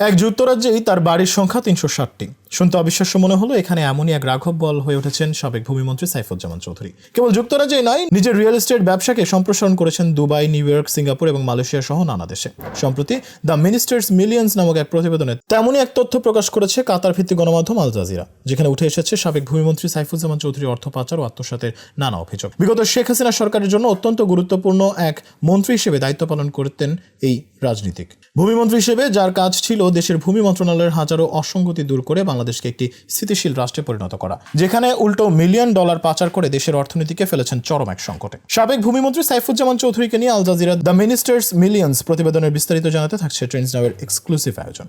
এক যুক্তরাজ্যেই তার বাড়ির সংখ্যা তিনশো ষাটটি। শুনতে অবিশ্বাস্য মনে হলো, এখানে এমনই এক রাঘব বল হয়ে উঠেছেন সাবেক ভূমিমন্ত্রী সাইফুজ্জামান চৌধুরী। কেবল যুক্তরাজ্যেই নয়, নিজের রিয়েল এস্টেট ব্যবসাকে সম্প্রসারণ করেছেন দুবাই, নিউ ইয়র্ক, সিঙ্গাপুর এবং মালয়েশিয়া সহ নানা দেশে। সম্প্রতি দ্য মিনিস্টার্স মিলিয়ন্স নামক এক প্রতিবেদনে তেমনই এক তথ্য প্রকাশ করেছে কাতার ভিত্তিক গণমাধ্যম আল জাজিরা, যেখানে উঠে এসেছে সাবেক ভূমিমন্ত্রী সাইফুজ্জামান চৌধুরী অর্থ পাচার ও আত্মসাতের নানা অভিযোগ। বিগত শেখ হাসিনা সরকারের জন্য অত্যন্ত গুরুত্বপূর্ণ এক মন্ত্রী হিসেবে দায়িত্ব পালন করতেন এই রাজনীতিক। ভূমিমন্ত্রী হিসেবে যার কাজ ছিল দেশের ভূমি মন্ত্রণালয়ের হাজারো অসঙ্গতি দূর করে বাংলাদেশকে একটি স্থিতিশীল রাষ্ট্রে পরিণত করা, যেখানে উল্টো মিলিয়ন ডলার পাচার করে দেশের অর্থনীতিকে ফেলেছেন চরম এক সংকটে। সাবেক ভূমিমন্ত্রী সাইফুজ্জামান চৌধুরীকে নিয়ে Al Jazeera the ministers millions প্রতিবেদনের বিস্তারিত জানাতে থাকছে ট্রেন্স নামের এক্সক্লুসিভ আয়োজন।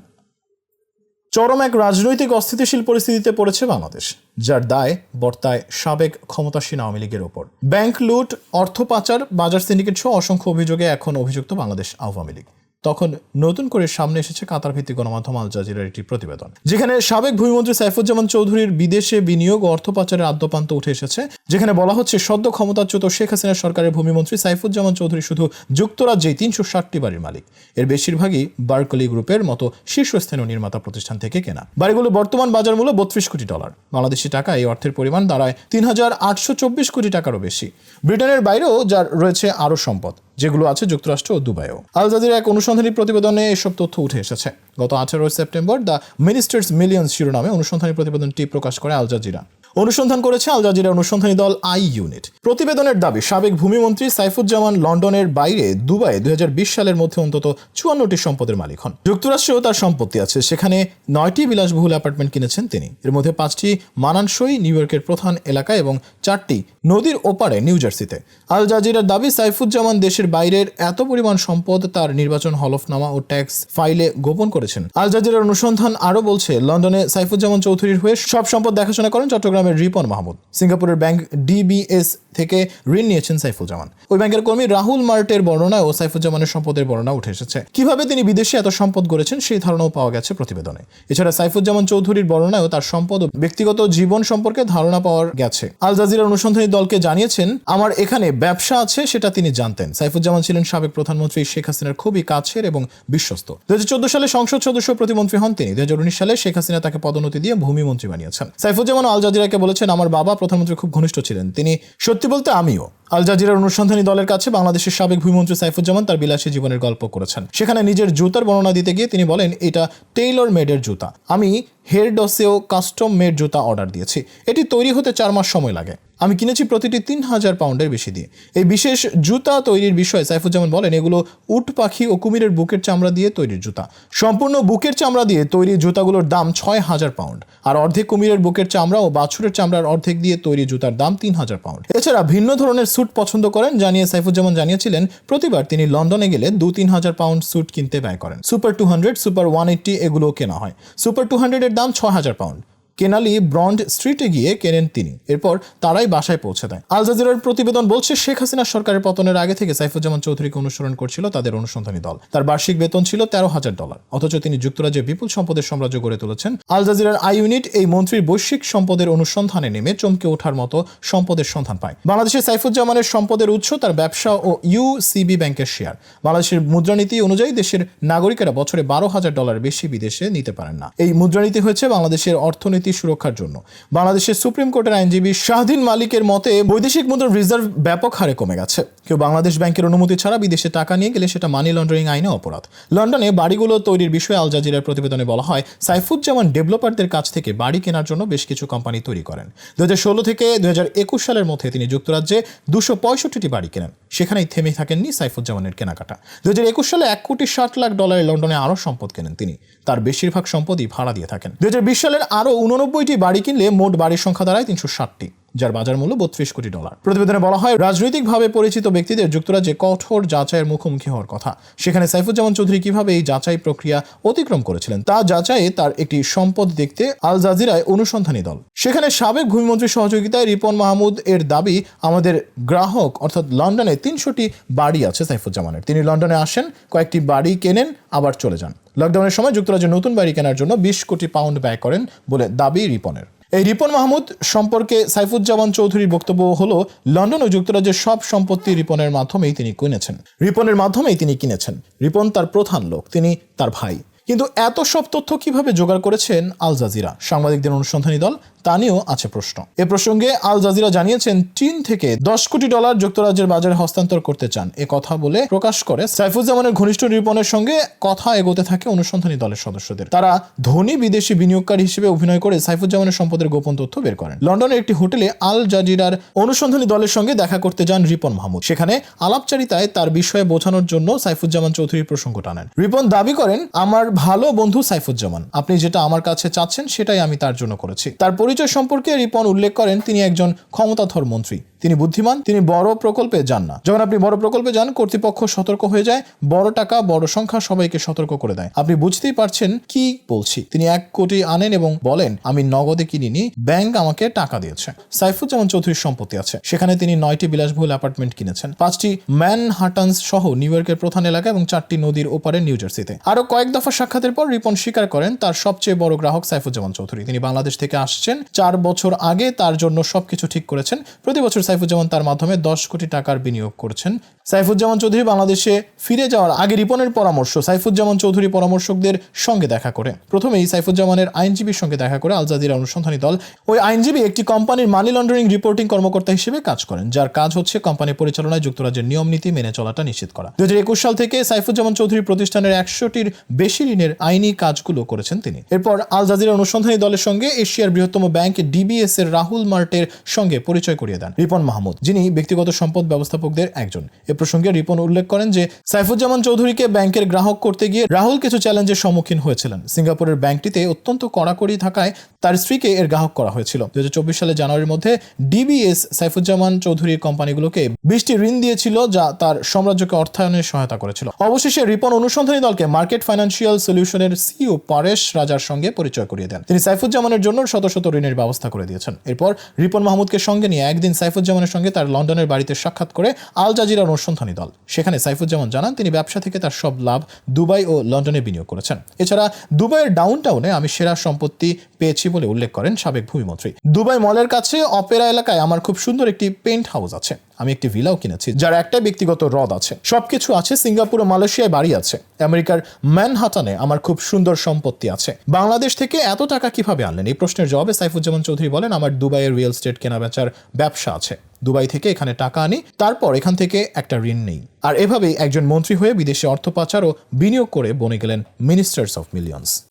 চরম এক রাজনৈতিক অস্থিতিশীল পরিস্থিতিতে পড়েছে বাংলাদেশ, যার দায় বর্তায় সাবেক ক্ষমতাসীন আওয়ামী লীগের ওপর। ব্যাংক লুট, অর্থ পাচার, বাজার সিন্ডিকেট সহ অসংখ্য অভিযোগে এখন অভিযুক্ত বাংলাদেশ আওয়ামী লীগ। তখন নতুন করে সামনে এসেছে কাতার ভিত্তিক গণমাধ্যম আল জাজিরার একটি প্রতিবেদন। যেখানে সাবেক ভূমিমন্ত্রী সাইফুজ্জামান চৌধুরীর বিদেশে বিনিয়োগ, অর্থ পাচারের আদ্যপান্ত উঠে এসেছে। যেখানে বলা হচ্ছে, সদ্য ক্ষমতাচ্যুত শেখ হাসিনা সরকারের ভূমিমন্ত্রী সাইফুজ্জামান চৌধুরী শুধু যুক্তরাজ্যেই তিনশো ষাটটি বাড়ির মালিক। এর বেশিরভাগই বার্কলি গ্রুপের মতো শীর্ষস্থানীয় নির্মাতা প্রতিষ্ঠান থেকে কেনা। বাড়িগুলো বর্তমান বাজার মূল্য বত্রিশ কোটি ডলার। বাংলাদেশি টাকা এই অর্থের পরিমাণ দাঁড়ায় তিন হাজার আটশো চব্বিশ কোটি টাকারও বেশি। ব্রিটেনের বাইরেও যার রয়েছে আরও সম্পদ, যেগুলো আছে যুক্তরাষ্ট্র ও দুবাইও। আল জাজির এক অনুসন্ধানী প্রতিবেদনে এসব তথ্য উঠে এসেছে। গত আঠারোই সেপ্টেম্বর দ্য মিনিস্টার্স মিলিয়ন শিরোনামে অনুসন্ধানী প্রতিবেদনটি প্রকাশ করে আল জাজিরা। অনুসন্ধান করেছে আল জাজিরা অনুসন্ধানী দল আই ইউনিট। প্রতিবেদনের দাবি, সাবেক ভূমিমন্ত্রী সাইফুজ্জামান লন্ডনের বাইরে দুবাই দুই হাজার বিশ সালের মধ্যে অন্তত চুয়ান্নটি সম্পদের মালিক হন। যুক্তরাষ্ট্রেও তার সম্পত্তি আছে। সেখানে নয়টি বিলাসবহুল অ্যাপার্টমেন্ট কিনেছেন তিনি। এর মধ্যে পাঁচটি মানানসই নিউ ইয়র্কের প্রধান এলাকা এবং চারটি নদীর ওপারে নিউ জার্সিতে। আল জাজিরার দাবি, সাইফুজ্জামান দেশের বাইরের এত পরিমাণ সম্পদ তার নির্বাচন হলফনামা ও ট্যাক্স ফাইলে গোপন করেছেন। আল জাজিরার অনুসন্ধান আরও বলছে, লন্ডনে সাইফুজ্জামান চৌধুরীর হয়ে সব সম্পদ দেখাশোনা করেন চট্টগ্রামের রিপন মাহমুদ। সিঙ্গাপুরের ব্যাংক ডিবিএস থেকে ঋণ নিয়েছেন সাইফুজ্জামান। ওই ব্যাংকের কর্মী রাহুল মার্টের বর্ণনা ও সাইফুজ্জামানের সম্পদের বর্ণনা উঠে এসেছে। কীভাবে তিনি বিদেশে এত সম্পদ গড়েছেন সেই ধারণাও পাওয়া গেছে প্রতিবেদনে। এছাড়া সাইফুজ্জামান চৌধুরীর বর্ণনায়ও তার সম্পদ ও ব্যক্তিগত জীবন সম্পর্কে ধারণা পাওয়ার গেছে। আল জাজিরার অনুসন্ধানী দলকে জানিয়েছেন, আমার এখানে ব্যবসা আছে, সেটা তিনি জানতেন। সাইফুজ্জামান ছিলেন সাবেক প্রধানমন্ত্রী শেখ হাসিনার খুবই কাছের এবং বিশ্বস্ত। দুই হাজার চোদ্দ সালে সংসদ সদস্য প্রতিমন্ত্রী হন তিনি। দুই হাজার উনিশ সালে শেখ হাসিনা তাকে পদোন্নতি দিয়ে ভূমিমন্ত্রী বানিয়েছেন। সাইফুজ্জামান আল জাজিরাকে বলেছেন, আমার বাবা প্রধানমন্ত্রী খুব ঘনিষ্ঠ ছিলেন। তিনি সত্যি বলতে আমিও। আল জাজিরার অনুসন্ধানী দলের কাছে বাংলাদেশের সাবেক ভূমিমন্ত্রী সাইফুজ্জামান তার বিলাসী জীবনের গল্প করেছেন। সেখানে নিজের জুতার বর্ণনা দিতে গিয়ে তিনি বলেন, এটা টেইলর মেডের জুতা। আমি হেয়ারডসেও কাস্টম মেড জুতা অর্ডার দিয়েছি। এটি তৈরি হতে চার মাস সময় লাগে। আমি কিনেছি প্রতিটি তিন হাজার পাউন্ডের বেশি দিয়ে। এই বিশেষ জুতা তৈরির বিষয়ে সাইফুজ্জামান বলেন, এগুলো উট, পাখি ও কুমিরের বুকের চামড়া দিয়ে তৈরির জুতা। সম্পূর্ণ বুকের চামড়া দিয়ে তৈরি জুতাগুলোর দাম ছয় হাজার পাউন্ড। আর অর্ধেক কুমিরের বুকের চামড়া ও বাছুরের চামড়ার অর্ধেক দিয়ে তৈরি জুতার দাম তিন হাজার পাউন্ড। এছাড়া ভিন্ন ধরনের স্যুট পছন্দ করেন জানিয়ে সাইফুজ্জামান জানিয়েছিলেন, প্রতিবার তিনি লন্ডনে গেলে দু তিন হাজার পাউন্ড স্যুট কিনতে ব্যয় করেন। Super two hundred, super one eighty এগুলোও কেনা হয়। সুপার টু হান্ড্রেডের দাম ছ হাজার পাউন্ড। কেনালি ব্রন্ড স্ট্রিটে গিয়ে কেনেন তিনি। এরপর তারাই বাসায় পৌঁছে দেয়। আল জাজিরার প্রতিবেদন বলছে, শেখ হাসিনা সরকারের পতনের আগে থেকে সাইফুজ্জামান চৌধুরীকে অনুসরণ করছিল তাদের অনুসন্ধানী দল। তার বার্ষিক বেতন ছিল তেরো হাজার ডলার। অথচ তিনি যুক্তরাজ্যে বিপুল সম্পদের সাম্রাজ্য গড়ে তুলেছেন। আল জাজিরার আই ইউনিট এই মন্ত্রীর বৈশ্বিক সম্পদের অনুসন্ধানে নেমে চমকে ওঠার মতো সম্পদের সন্ধান পায়। বাংলাদেশের সাইফুজ্জামানের সম্পদের উৎস তার ব্যবসা ও ইউসিবি ব্যাংকের শেয়ার। বাংলাদেশের মুদ্রানীতি অনুযায়ী দেশের নাগরিকেরা বছরে বারো হাজার ডলার বেশি বিদেশে নিতে পারেন না। এই মুদ্রানীতি হয়েছে বাংলাদেশের অর্থনীতি সুরক্ষার জন্য। বাংলাদেশের সুপ্রিম কোর্টের আইনজীবী শাহদিন মালিকের মতে, বৈদেশিক মুদ্রার রিজার্ভ ব্যাপক হারে কমে গেছে। কেউ বাংলাদেশ ব্যাংকের অনুমতি ছাড়া বিদেশে টাকা নিয়ে গেলে সেটা মানি লন্ডারিং আইনে অপরাধ। লন্ডনে বাড়িগুলো তৈরির বিষয়ে আল জাজিরার প্রতিবেদনে বলা হয়, সাইফুজ্জামান ডেভেলপারদের কাছ থেকে বাড়ি কেনার জন্য বেশ কিছু কোম্পানি তৈরি করেন। দু হাজার ষোলো থেকে দুই হাজার একুশ সালের মধ্যে তিনি যুক্তরাজ্যে দুশো পঁয়ষট্টিটি বাড়ি কেনেন। সেখানেই থেমে থাকেননি সাইফুজ্জামানের কেনাকাটা। দুই হাজার একুশ সালে এক কোটি ষাট লাখ ডলারের লন্ডনে আরও সম্পদ কেনেন তিনি। তার বেশিরভাগ সম্পদই ভাড়া দিয়ে থাকেন। দু সালের আরও উননব্বইটি বাড়ি কিনলে মোট বাড়ির সংখ্যা দাঁড়ায় তিনশো ষাটটি। যার বাজার মূল্য বত্রিশ কোটি ডলার। প্রতিবেদনে বলা হয়, রাজনৈতিকভাবে পরিচিত ব্যক্তিদের যুক্তরাজ্যে কঠোর যাচাইয়ের মুখোমুখি হওয়ার কথা। সেখানে সাইফুজ্জামান চৌধুরী কীভাবে এই যাচাই প্রক্রিয়া অতিক্রম করেছিলেন, তা যাচাইয়ে তার একটি সম্পদ দেখতে আল জাজিরায় অনুসন্ধানী দল। সেখানে সাবেক ভূমিমন্ত্রীর সহযোগিতায় রিপন মাহমুদ এর দাবি, আমাদের গ্রাহক অর্থাৎ লন্ডনে তিনশোটি বাড়ি আছে সাইফুজ্জামানের। তিনি লন্ডনে আসেন, কয়েকটি বাড়ি কেনেন, আবার চলে যান। লকডাউনের সময় যুক্তরাজ্যে নতুন বাড়ি কেনার জন্য বিশ কোটি পাউন্ড ব্যয় করেন বলে দাবি রিপনের। এই রিপন মাহমুদ সম্পর্কে সাইফুজ্জামান চৌধুরীর বক্তব্য হলো, লন্ডন ও যুক্তরাজ্যের সব সম্পত্তি রিপনের মাধ্যমেই তিনি কিনেছেন। রিপনের মাধ্যমেই তিনি কিনেছেন। রিপন তার প্রধান লোক, তিনি তার ভাই। কিন্তু এত সব তথ্য কীভাবে জোগাড় করেছেন আল জাজিরা? সাংবাদিকদের অনুসন্ধানী দল, তা নিয়েও আছে প্রশ্ন। এ প্রসঙ্গে আল জাজিরা জানিয়েছেন, চীন থেকে দশ কোটি ডলার যুক্তরাজ্যের বাজারে হস্তান্তর করতে চান। এ কথা বলে প্রকাশ করে সাইফুজ্জামানের ঘনিষ্ঠ নিরূপণের সঙ্গে কথা এগোতে থাকে অনুসন্ধানী দলের সদস্যদের। তারা ধনী বিদেশি বিনিয়োগকারী হিসেবে অভিনয় করে সাইফুজ্জামানের সম্পদের গোপন তথ্য বের করেন। লন্ডনের একটি হোটেলে আল জাজিরার অনুসন্ধানী দলের সঙ্গে দেখা করতে যান রিপন মাহমুদ। সেখানে আলাপচারিতায় তার বিষয়ে বোঝানোর জন্য সাইফুজ্জামান চৌধুরীর প্রসঙ্গ টানেন। রিপন দাবি করেন, আমার ভালো বন্ধু সাইফুজ্জামান। আপনি যেটা আমার কাছে চাচ্ছেন সেটাই আমি তার জন্য করেছি। তার পরিচয় সম্পর্কে রিপন উল্লেখ করেন, তিনি একজন ক্ষমতাধর মন্ত্রী। তিনি বুদ্ধিমান, তিনি বড় প্রকল্পে যান না। যখন আপনি বড় প্রকল্পে যান, কর্তৃপক্ষ সতর্ক হয়ে যায়, বড় টাকা, বড় সংখ্যা সবাইকে সতর্ক করে দেয়। আপনি বুঝতেই পারছেন কি বলছি। তিনি এক কোটি আনেন এবং বলেন, আমি নগদে কিনিনি, ব্যাংক আমাকে টাকা দিয়েছে। সাইফুজ্জামান চৌধুরীর সম্পত্তি আছে। সেখানে তিনি নয়টি বিলাসবহুল অ্যাপার্টমেন্ট কিনেছেন। পাঁচটি ম্যানহাটান্স সহ নিউ ইয়র্কের প্রধান এলাকা এবং চারটি নদীর ওপারে নিউ জার্সিতে। আরও কয়েক দফা সাক্ষাতের পর রিপন স্বীকার করেন তার সবচেয়ে বড় গ্রাহক সাইফুজ্জামান চৌধুরী। তিনি বাংলাদেশ থেকে আসছেন, চার বছর আগে তার জন্য সবকিছু ঠিক করেছেন। প্রতি বছর সাইফুজ্জামান তার মাধ্যমে দশ কোটি টাকার বিনিয়োগ করেছেন। সাইফুজ্জামান চৌধুরী বাংলাদেশে ফিরে যাওয়ার আগে রিপনের পরামর্শ, সাইফুজ্জামান চৌধুরী পরামর্শকদের সঙ্গে দেখা করে। প্রথমেই সাইফুজ্জামানের আইনজীবীর সঙ্গে দেখা করে আল জাজিরা অনুসন্ধানী দল। ওই আইনজীবী একটি কোম্পানির মানি লন্ডারিং রিপোর্টিং কর্মকর্তা হিসেবে কাজ করেন, যার কাজ হচ্ছে কোম্পানি পরিচালনায় যুক্তরাজ্যের নিয়ম নীতি মেনে চলাটা নিশ্চিত করা। দু সাল থেকে সাইফুজ্জামান চৌধুরী প্রতিষ্ঠানের একশোটির বেশি ঋণের আইনি কাজগুলো করেছেন তিনি। এরপর আল জাজিরা অনুসন্ধানী দলের সঙ্গে এশিয়ার বৃহত্তম ব্যাংক ডিবিএস এর রাহুল মার্টের সঙ্গে পরিচয় করিয়ে দেন রিপন মাহমুদ, যিনি ব্যক্তিগত সম্পদ ব্যবস্থাপকদের একজন। এ প্রসঙ্গে রিপন উল্লেখ করেন যে, সাইফুজ্জামান চৌধুরীকে ব্যাংকের গ্রাহক করতে গিয়ে রাহুল কিছু চ্যালেঞ্জের সম্মুখীন হয়েছিলেন। সিঙ্গাপুরের ব্যাংকটিতে অত্যন্ত কড়াকড়ি থাকায় তার স্ত্রীকে এর গ্রাহক করা হয়েছিল। দু সালে জানুয়ারির মধ্যে ডিবিএস সাইফুজ্জামান চৌধুরীর কোম্পানিগুলোকে বিশটি ঋণ দিয়েছিল, যা তার সাম্রাজ্যকে অর্থায়নে সহায়তা করেছিল। অবশেষে রিপন অনুসন্ধানী দলকে মার্কেট ফাইন্যান্সিয়াল সলিউশনের সিও পারেশ রাজার সঙ্গে পরিচয় করিয়ে দেন। তিনি সাইফুজ্জামানের জন্য শত শত ঋণের ব্যবস্থা করে দিয়েছেন। এরপর রিপন মাহমুদকে সঙ্গে নিয়ে একদিন সাইফুজ্জামানের সঙ্গে তার লন্ডনের বাড়িতে সাক্ষাৎ করে আল জাজিরার অনুসন্ধানী দল। সেখানে সাইফুজ্জামান জানান, তিনি ব্যবসা থেকে তার সব লাভ দুবাই ও লন্ডনে বিনিয়োগ করেছেন। এছাড়া দুবাইয়ের ডাউন টাউনে আমি সেরা সম্পত্তি পেয়েছি বলে উল্লেখ করেন সাবেক ভূমিমন্ত্রী। দুবাই মলের কাছে অপেরা এলাকায় আমার খুব সুন্দর একটি পেন্ট হাউস আছে। আমি একটি ভিলাও কিনেছি, যার একটা ব্যক্তিগত হ্রদ আছে। সবকিছু আছে সিঙ্গাপুর ও মালয়েশিয়ায় বাড়ি আছে। আমেরিকার ম্যানহাটানে আমার খুব সুন্দর সম্পত্তি আছে। বাংলাদেশ থেকে এত টাকা কীভাবে আনলেন? এই প্রশ্নের জবাবে সাইফুজ্জামান চৌধুরী বলেন, আমার দুবাইয়ের রিয়েল এস্টেট কেনাবেচার ব্যবসা আছে। দুবাই থেকে এখানে টাকা আনি, তারপর এখান থেকে একটা ঋণ নেই। আর এভাবেই একজন মন্ত্রী হয়ে বিদেশে অর্থ পাচার ও বিনিয়োগ করে বনে গেলেন মিনিস্টার্স অফ মিলিয়ন্স।